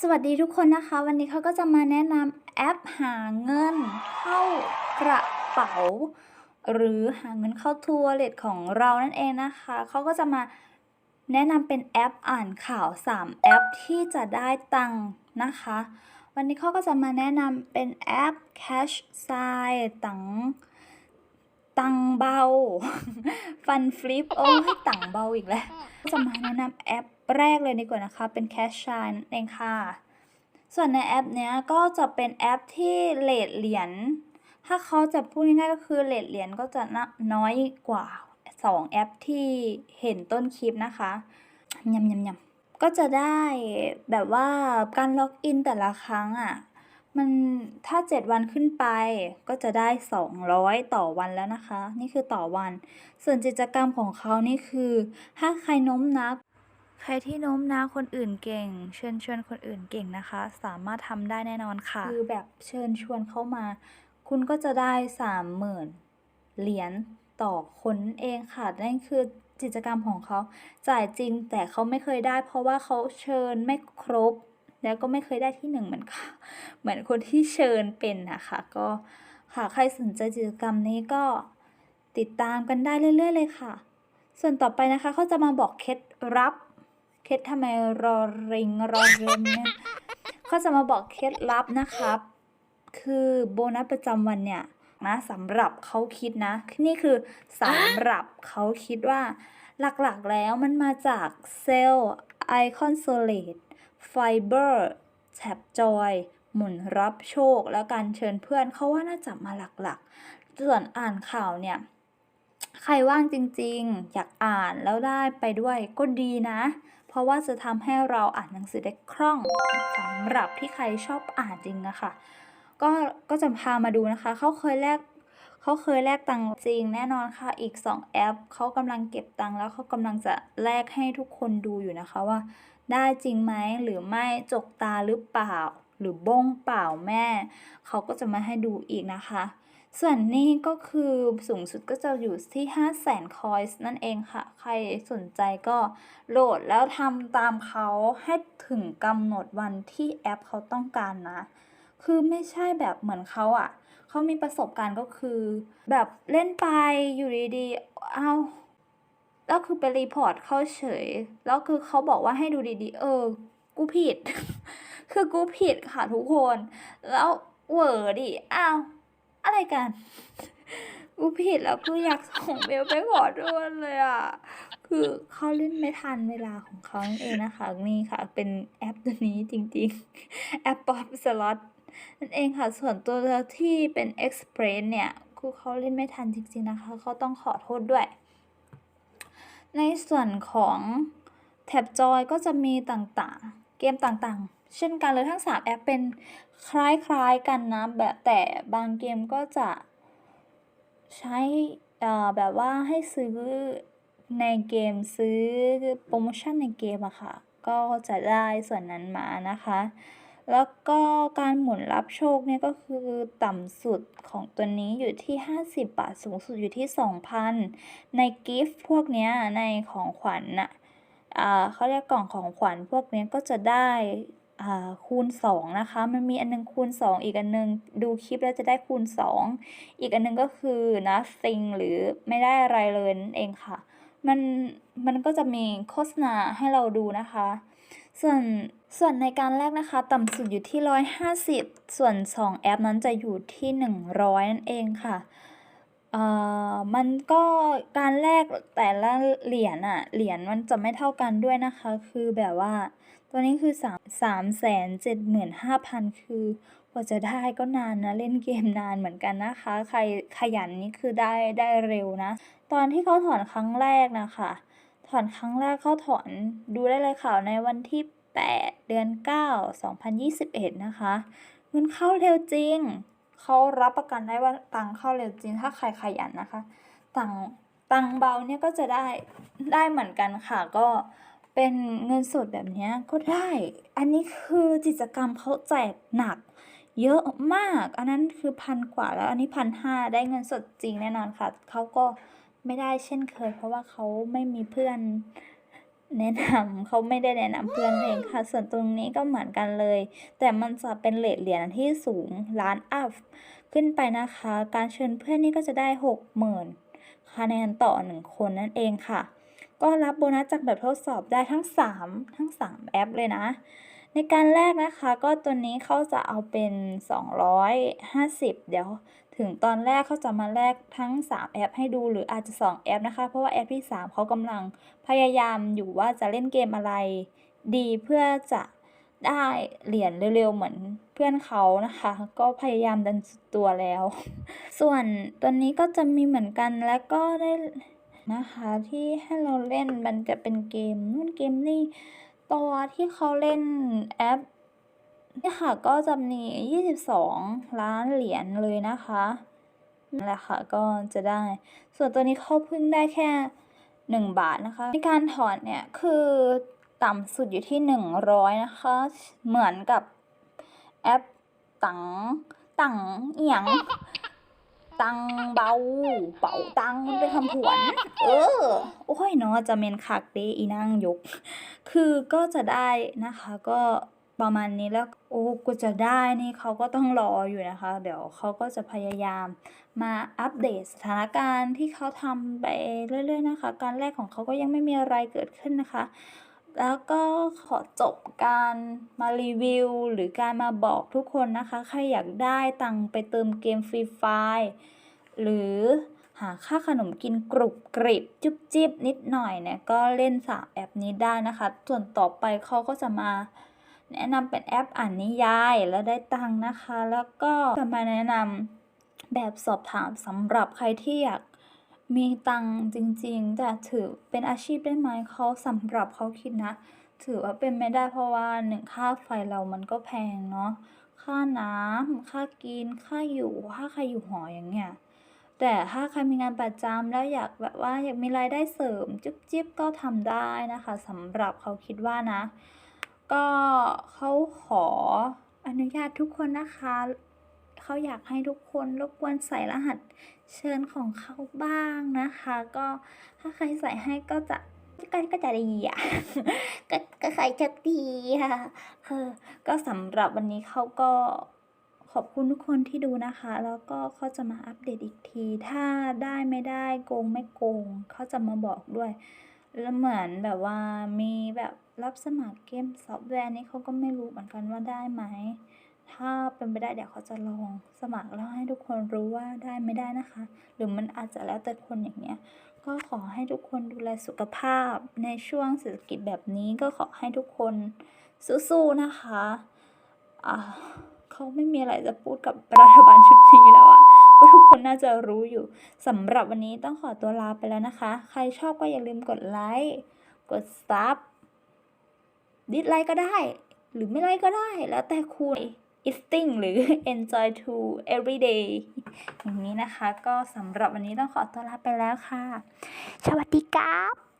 สวัสดีทุกคนนะคะ วันนี้เขาก็จะมาแนะนำแอปหาเงินเข้ากระเป๋า หรือหาเงินเข้าทัวร์เลทของเรานั่นเองนะคะเขาก็จะมาแนะนำเป็นแอปอ่านข่าว 3 แอปที่จะได้ตังค์นะคะ วันนี้เขาก็จะมาแนะนำเป็นแอป Cash side ตัง ตังเบา ฟันฟลิป โอ้ยตังเบาอีกแล้ว จะมาแนะนำแอปแรกเลยดีกว่านะคะ เป็น Cash s i นั่นเองค่ะ ส่วนในแอปเนี้ยก็จะเป็นแอปที่เลทเหรียญ ถ้าเขาจะพูดง่ายๆก็คือเลทเหรียญก็จะนะน้อยกว่า 2 แอปที่เห็นต้นคลิปนะคะยำยำยำก็จะได้แบบว่าการล็อกอินแต่ละครั้งอะ มันถ้า 7 วันขึ้นไปก็จะได้ 200 ต่อวันแล้วนะคะ นี่คือต่อวัน ส่วนกิจกรรมของเขานี่คือ ถ้าใครโน้มน้าวใครที่โน้มน้าวคนอื่นเก่ง เชิญชวนคนอื่นเก่งนะคะ สามารถทำได้แน่นอนค่ะ คือแบบเชิญชวนเข้ามา คุณก็จะได้ 30,000 เหรียญต่อคนนั่นเองค่ะ นั่นคือกิจกรรมของเขาจ่ายจริงแต่เขาไม่เคยได้ เพราะว่าเขาเชิญไม่ครบ แล้วก็ไม่เคยได้ที่หนึ่งเหมือนค่ะเหมือนคนที่เชิญเป็นนะคะก็ค่ะใครสนใจกิจกรรมนี้ก็ติดตามกันได้เรื่อยๆเลยค่ะ ส่วนต่อไปนะคะเขาจะมาบอกเคล็ดลับเคล็ดทำไมรอริงรอเริงเนี่ยเขาจะมาบอกเคล็ดลับนะครับ คือโบนัสประจำวันเนี่ยนะสำหรับเขาคิดนะ นี่คือสำหรับเขาคิดว่าหลักๆแล้วมันมาจากเซลล์ไอคอนโซเลต ไฟเบอร์แทบจอย หมุนรับโชค แล้วการเชิญเพื่อนเขาว่าน่าจะมาหลักๆ ส่วนอ่านข่าวเนี่ย ใครว่างจริงๆ อยากอ่านแล้วได้ไปด้วยก็ดีนะ เพราะว่าจะทำให้เราอ่านหนังสือได้คล่องสำหรับที่ใครชอบอ่านจริงนะคะก็ก็จะพามาดูนะคะ เขาเคยแลกเขาเคยแลกตังค์จริงแน่นอนค่ะ อีก 2 แอปเขากำลังเก็บตังค์แล้วเขากำลังจะแลกให้ทุกคนดูอยู่นะคะว่า ได้จริงไหมหรือไม่จกตาหรือเปล่า หรือบ้งเปล่าแม่ เขาก็จะมาให้ดูอีกนะคะ ส่วนนี้ก็คือสูงสุดก็จะอยู่ที่ 5 0 0 0 0 0 คอยส์นั่นเองค่ะ ใครสนใจก็โหลดแล้วทำตามเขาให้ถึงกำหนดวันที่แอปเขาต้องการนะคือไม่ใช่แบบเหมือนเขาอะ่ะ เขามีประสบการณ์ก็คือ แบบเล่นไปอยู่ดีๆ เอา แล้วคือไปรีพอร์ตเขาเฉย แล้วคือเขาบอกว่าให้ดูดีๆ เออ กูผิด คือกูผิดค่ะทุกคน แล้วเวอร์ดิ อ้าว อะไรกัน กูผิดแล้วคือยากส่งเมลไปขอโทษเลยอะ คือเขาเล่นไม่ทันเวลาของเขาเองนะคะ นี่ค่ะ เป็นแอปตัวนี้จริงๆ แอปป๊อปสล็อตนั่นเองค่ะ ส่วนตัวที่เป็น Express เนี่ย คือเขาเล่นไม่ทันจริงๆนะคะ เขาต้องขอโทษด้วย ในส่วนของแท็บจอยก็จะมีต่างๆ เกมต่างๆ เช่นกันเลยทั้ง 3 แอปเป็นคล้ายๆกันนะแบบแต่บางเกมก็จะใช้อ่อแบบว่าให้ซื้อในเกมซื้อโปรโมชั่นในเกมอะค่ะ ก็จะได้ส่วนนั้นมานะคะ แล้วก็การหมุนรับโชคเนี่ยก็คือต่ำสุดของตัวนี้อยู่ที่ 50 บาท สูงสุดอยู่ที่ 2,000 ในกิฟต์พวกเนี้ยในของขวัญน่ะอ่าเขาเรียกกล่องของขวัญพวกเนี้ยก็จะได้คูณ 2 นะคะ มันมีอันนึงคูณ 2 อีกอันนึงดูคลิปแล้วจะได้คูณ 2 อีกอันนึงก็คือ nothing หรือไม่ได้อะไรเลยนั่นเองค่ะ มันมันก็จะมีโฆษณาให้เราดูนะคะ ส่วนส่วนในการแลกนะคะ ต่ำสุดอยู่ที่ 150 ส่วน 2 แอปนั้นจะอยู่ที่ 100 นั่นเองค่ะเอ่อมันก็การแลกแต่ละเหรียญอะเหรียญมันจะไม่เท่ากันด้วยนะคะ คือแบบว่า ตัวนี้คือ3 375,000 คือกว่าจะได้ก็นานนะ เล่นเกมนานเหมือนกันนะคะ ใครขยันนี่คือได้ได้เร็วนะ ตอนที่เขาถอนครั้งแรกนะคะ ถอนครั้งแรกเขาถอนดูได้เลยค่ะในวันที่ 8 เดือน 9 2021 นะคะเงินเข้าเร็วจริง เขารับประกันได้ว่าตังเข้าเร็วจริงถ้าใครขยันนะคะ ตังตังเบาเนี่ยก็จะได้ได้เหมือนกันค่ะก็เป็นเงินสดแบบนี้ก็ได้ อันนี้คือกิจกรรมเขาแจกหนัก เยอะมาก อันนั้นคือพันกว่าแล้วอันนี้พันห้าได้เงินสดจริงแน่นอนค่ะเขาก็ ไม่ได้เช่นเคย เพราะว่าเขาไม่มีเพื่อนแนะนำเขาไม่ได้แนะนำเพื่อนเองค่ะ ส่วนตรงนี้ก็เหมือนกันเลย แต่มันจะเป็นเรตเหรียญที่สูงล้านอัพขึ้นไปนะคะ การเชิญเพื่อนนี่ก็จะได้ 60,000คะแนนต่อ 1 คนนั่นเองค่ะ ก็รับโบนัสจากแบบทดสอบได้ทั้ง 3 ทั้ง 3 แอปเลยนะ ในการแลกนะคะก็ตัวนี้เขาจะเอาเป็น 250 เดี๋ยวถึงตอนแรกเขาจะมาแลกทั้ง 3 แอปให้ดูหรืออาจจะ 2 แอปนะคะ เพราะว่าแอปที่ 3เขากำลังพยายามอยู่ว่าจะเล่นเกมอะไรดีเพื่อจะได้เหรียญเร็วๆ เหมือนเพื่อนเขานะคะ ก็พยายามดันสุดตัวแล้ว ส่วนตัวนี้ก็จะมีเหมือนกันแล้วก็ได้นะคะที่ให้เราเล่นมันจะเป็นเกมนู่นเกมนี่ ตัวที่เขาเล่นแอปนี่ค่ะก็จะมี 22 ล้านเหรียญเลยนะคะนั่นแหละค่ะก็จะได้ ส่วนตัวนี้เขาเพิ่งได้แค่ 1 บาทนะคะ ในการถอนเนี่ยคือต่ำสุดอยู่ที่ 100 นะคะ เหมือนกับแอปตังตังเอียง ตังเบา เป๋าตังมันเป็นคำผวน เออ โอ้ยเนาะจะเมนคักเดอีนั่งยก คือก็จะได้นะคะก็ประมาณนี้แล้วโอ้ก็จะได้นี่เขาก็ต้องรออยู่นะคะ เดี๋ยวเขาก็จะพยายามมาอัปเดตสถานการณ์ที่เขาทำไปเรื่อยๆนะคะ การแรกของเขาก็ยังไม่มีอะไรเกิดขึ้นนะคะ แล้วก็ขอจบการมารีวิว หรือการมาบอกทุกคนนะคะ ใครอยากได้ตังไปเติมเกมฟรีไฟล์หรือหาค่าขนมกินกรุบกริบจุบจิบนิดหน่อยเนี่ยก็เล่นสามแอปนี้ได้นะคะ ส่วนต่อไปเขาก็จะมาแนะนำเป็นแอปอ่านนิยายแล้วได้ตังนะคะ แล้วก็จะมาแนะนำแบบสอบถามสำหรับใครที่อยาก มีตังค์จริงๆ แต่ถือเป็นอาชีพได้ไหมเขาสำหรับเขาคิดนะ ถือว่าเป็นไม่ได้เพราะว่าหนึ่งค่าไฟเรามันก็แพงเนาะค่าน้ำค่ากิน ค่าอยู่ ค่าใครอยู่หออย่างเงี้ย แต่ถ้าใครมีงานประจำแล้วอยากแบบว่าอยากมีรายได้เสริมจุ๊บจิ๊บก็ทำได้นะคะสำหรับเขาคิดว่านะ ก็เขาขออนุญาตทุกคนนะคะ เขาอยากให้ทุกคนรบกวนใส่รหัส เชิญของเขาบ้างนะคะ ก็ถ้าใครใส่ให้ก็จะก็ก็จะดีอะก็ก็ใครจะดีค่ะเออก็สำหรับวันนี้เขาก็ขอบคุณทุกคนที่ดูนะคะ แล้วก็เขาจะมาอัปเดตอีกที ถ้าได้ไม่ได้โกงไม่โกงเขาจะมาบอกด้วย แล้วเหมือนแบบว่ามีแบบรับสมัครเกมซอฟต์แวร์นี้เขาก็ไม่รู้เหมือนกันว่าได้ไหม ถ้าเป็นไปได้เดี๋ยวเขาจะลองสมัครแล้วให้ทุกคนรู้ว่าได้ไม่ได้นะคะ หรือมันอาจจะแล้วแต่คนอย่างเงี้ย ก็ขอให้ทุกคนดูแลสุขภาพในช่วงเศรษฐกิจแบบนี้ก็ขอให้ทุกคนสู้ๆนะคะอ่าเขาไม่มีอะไรจะพูดกับรัฐบาลชุดนี้แล้วอะก็ทุกคนน่าจะรู้อยู่สำหรับวันนี้ต้องขอตัวลาไปแล้วนะคะ ใครชอบก็อย่าลืมกดไลค์กดซับดิสไลค์ก็ได้ หรือไม่ไลค์ก็ได้แล้วแต่คุณ eating หรือ enjoy to everyday อย่างนี้นะคะ ก็สำหรับวันนี้ต้องขอตัวลาไปแล้วค่ะ สวัสดีครับ